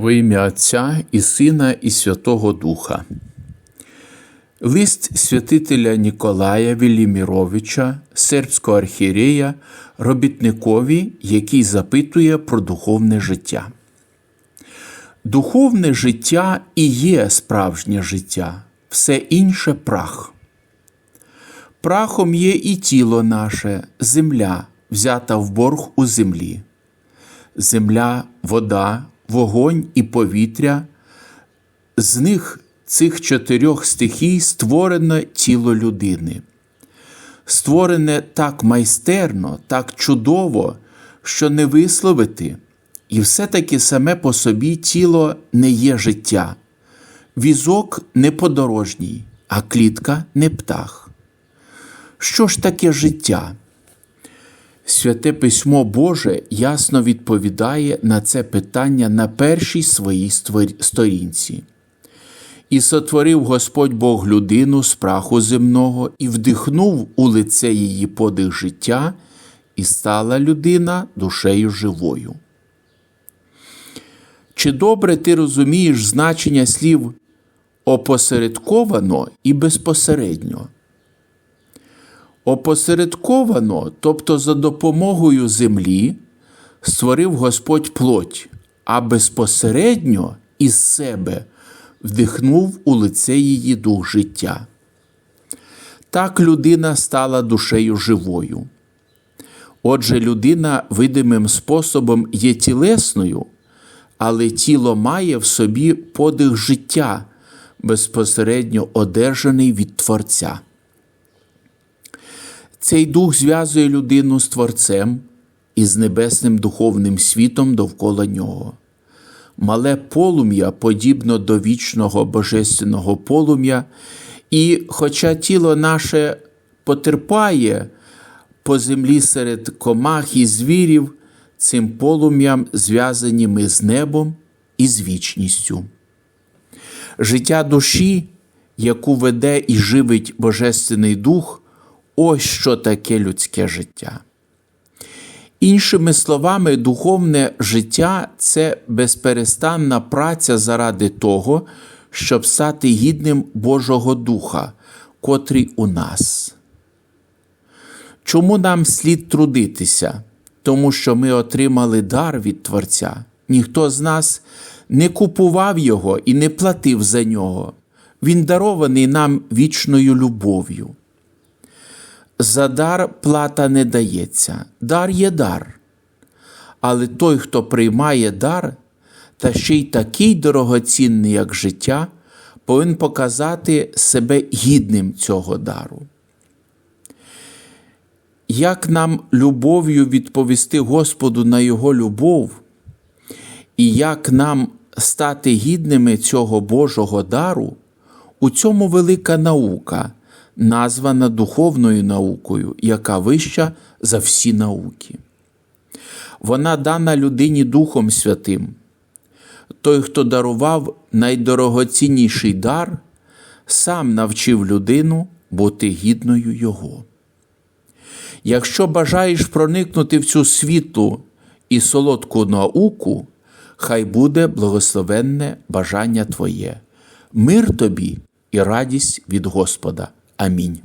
Во ім'я Отця і Сина, і Святого Духа. Лист святителя Ніколая Веліміровича, сербського архієрея, робітникові, який запитує про духовне життя. Духовне життя і є справжнє життя, все інше прах. Прахом є і тіло наше, земля, взята в борг у землі. Земля, вода, вогонь і повітря. З них цих чотирьох стихій створено тіло людини. Створене так майстерно, так чудово, що не висловити, і все-таки саме по собі тіло не є життя. Візок не подорожній, а клітка не птах. Що ж таке життя? Святе Письмо Боже ясно відповідає на це питання на першій своїй сторінці. І сотворив Господь Бог людину з праху земного, і вдихнув у лице її подих життя, і стала людина душею живою. Чи добре ти розумієш значення слів опосередковано і безпосередньо? Опосередковано, тобто за допомогою землі, створив Господь плоть, а безпосередньо із себе вдихнув у лице її дух життя. Так людина стала душею живою. Отже, людина видимим способом є тілесною, але тіло має в собі подих життя, безпосередньо одержаний від Творця. Цей дух зв'язує людину з Творцем і з небесним духовним світом довкола нього. Мале полум'я подібно до вічного божественного полум'я, і, хоча тіло наше потерпає по землі серед комах і звірів, цим полум'ям зв'язані ми з небом і з вічністю. Життя душі, яку веде і живить Божественний Дух, ось що таке людське життя. Іншими словами, духовне життя це безперестанна праця заради того, щоб стати гідним Божого Духа, котрий у нас. Чому нам слід трудитися? Тому що ми отримали дар від Творця. Ніхто з нас не купував його і не платив за нього. Він дарований нам вічною любов'ю. За дар плата не дається, дар є дар. Але той, хто приймає дар, та ще й такий дорогоцінний, як життя, повинен показати себе гідним цього дару. Як нам любов'ю відповісти Господу на Його любов, і як нам стати гідними цього Божого дару, у цьому велика наука названа духовною наукою, яка вища за всі науки. Вона дана людині Духом Святим. Той, хто дарував найдорогоцінніший дар, сам навчив людину бути гідною Його. Якщо бажаєш проникнути в цю світлу і солодку науку, хай буде благословенне бажання Твоє, мир тобі і радість від Господа. Амінь.